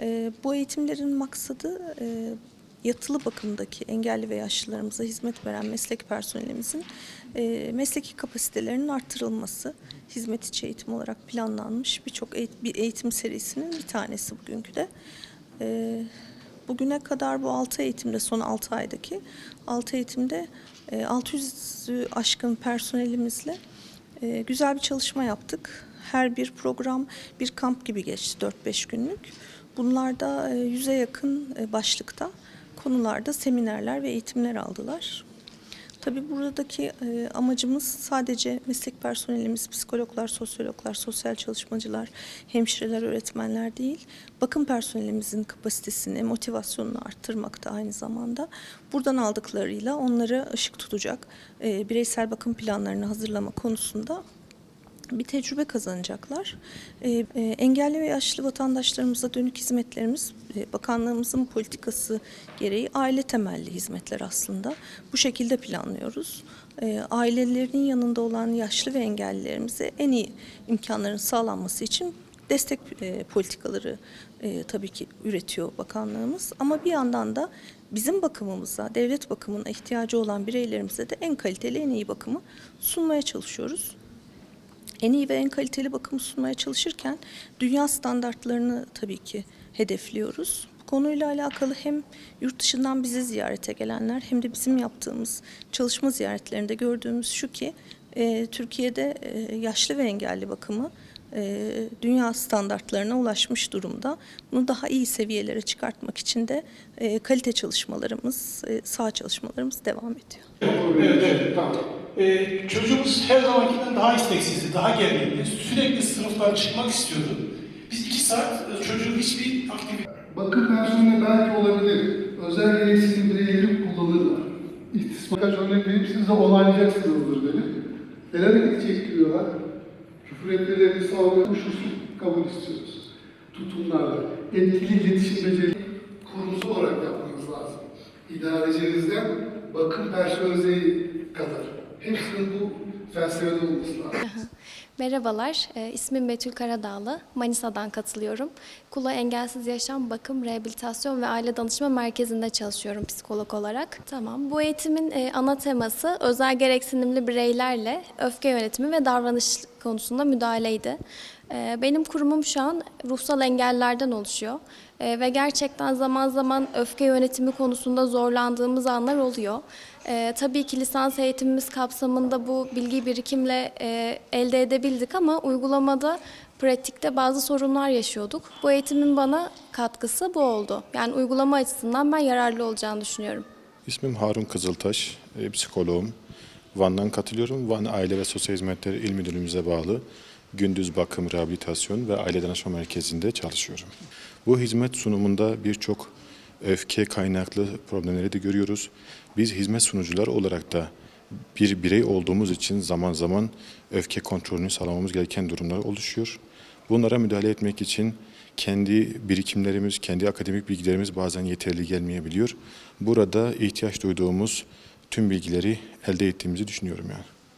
E, bu eğitimlerin maksadı e, yatılı bakımdaki engelli ve yaşlılarımıza hizmet veren meslek personelimizin e, mesleki kapasitelerinin artırılması. Hizmet içi eğitim olarak planlanmış birçok eğit- bir eğitim serisinin bir tanesi bugünkü de. E, bugüne kadar bu 6 eğitimde son 6 aydaki 6 eğitimde e, 600'ü aşkın personelimizle e, güzel bir çalışma yaptık. Her bir program bir kamp gibi geçti 4-5 günlük. Bunlarda e, yüze yakın e, başlıkta konularda seminerler ve eğitimler aldılar. Tabii buradaki e, amacımız sadece meslek personelimiz, psikologlar, sosyologlar, sosyal çalışmacılar, hemşireler, öğretmenler değil, bakım personelimizin kapasitesini, motivasyonunu arttırmak da aynı zamanda. Buradan aldıklarıyla onlara ışık tutacak bireysel bakım planlarını hazırlama konusunda bir tecrübe kazanacaklar. Ee, e, engelli ve yaşlı vatandaşlarımıza dönük hizmetlerimiz e, bakanlığımızın politikası gereği aile temelli hizmetler aslında. Bu şekilde planlıyoruz. E, ailelerinin yanında olan yaşlı ve engellilerimize en iyi imkanların sağlanması için destek e, politikaları tabii ki üretiyor bakanlığımız. Ama bir yandan da bizim bakımımıza, devlet bakımına ihtiyacı olan bireylerimize de en kaliteli, en iyi bakımı sunmaya çalışıyoruz en iyi ve en kaliteli bakım sunmaya çalışırken dünya standartlarını tabii ki hedefliyoruz. Bu konuyla alakalı hem yurt dışından bizi ziyarete gelenler hem de bizim yaptığımız çalışma ziyaretlerinde gördüğümüz şu ki e, Türkiye'de e, yaşlı ve engelli bakımı e, dünya standartlarına ulaşmış durumda. Bunu daha iyi seviyelere çıkartmak için de e, kalite çalışmalarımız, e, saha çalışmalarımız devam ediyor. Evet, evet, tamam. Ee, çocuğumuz her zamankinden daha isteksizdi, daha gergindi. Sürekli sınıftan çıkmak istiyordu. Biz iki saat e, çocuğun hiçbir aktivite Bakım personeli belki olabilir. Özel gereksinim bireyleri kullanırlar. İstismar kaç örnek vereyim siz de onaylayacaksınızdır beni. El hareketi çektiriyorlar. Küfür etmelerini sağlıyor. Koşulsuz kabul istiyoruz. Tutumlarla. Etkili iletişim beceri kurumsal olarak yapmanız lazım. İdarecinizden bakım personeli kadar. Hepsinin bu felsefede olması lazım. Merhabalar, e, ismim Betül Karadağlı. Manisa'dan katılıyorum. Kula Engelsiz Yaşam Bakım, Rehabilitasyon ve Aile Danışma Merkezi'nde çalışıyorum psikolog olarak. Tamam, bu eğitimin e, ana teması özel gereksinimli bireylerle öfke yönetimi ve davranış konusunda müdahaleydi. E, Benim kurumum şu an ruhsal engellerden oluşuyor. E, ve gerçekten zaman zaman öfke yönetimi konusunda zorlandığımız anlar oluyor. E, tabii ki lisans eğitimimiz kapsamında bu bilgi birikimle e, elde edebildik ama uygulamada, pratikte bazı sorunlar yaşıyorduk. Bu eğitimin bana katkısı bu oldu. Yani uygulama açısından ben yararlı olacağını düşünüyorum. İsmim Harun Kızıltaş, e, psikoloğum. Van'dan katılıyorum. Van Aile ve Sosyal Hizmetler İl Müdürlüğümüze bağlı gündüz bakım, rehabilitasyon ve aile danışma merkezinde çalışıyorum. Bu hizmet sunumunda birçok öfke kaynaklı problemleri de görüyoruz. Biz hizmet sunucular olarak da bir birey olduğumuz için zaman zaman öfke kontrolünü sağlamamız gereken durumlar oluşuyor. Bunlara müdahale etmek için kendi birikimlerimiz, kendi akademik bilgilerimiz bazen yeterli gelmeyebiliyor. Burada ihtiyaç duyduğumuz tüm bilgileri elde ettiğimizi düşünüyorum yani.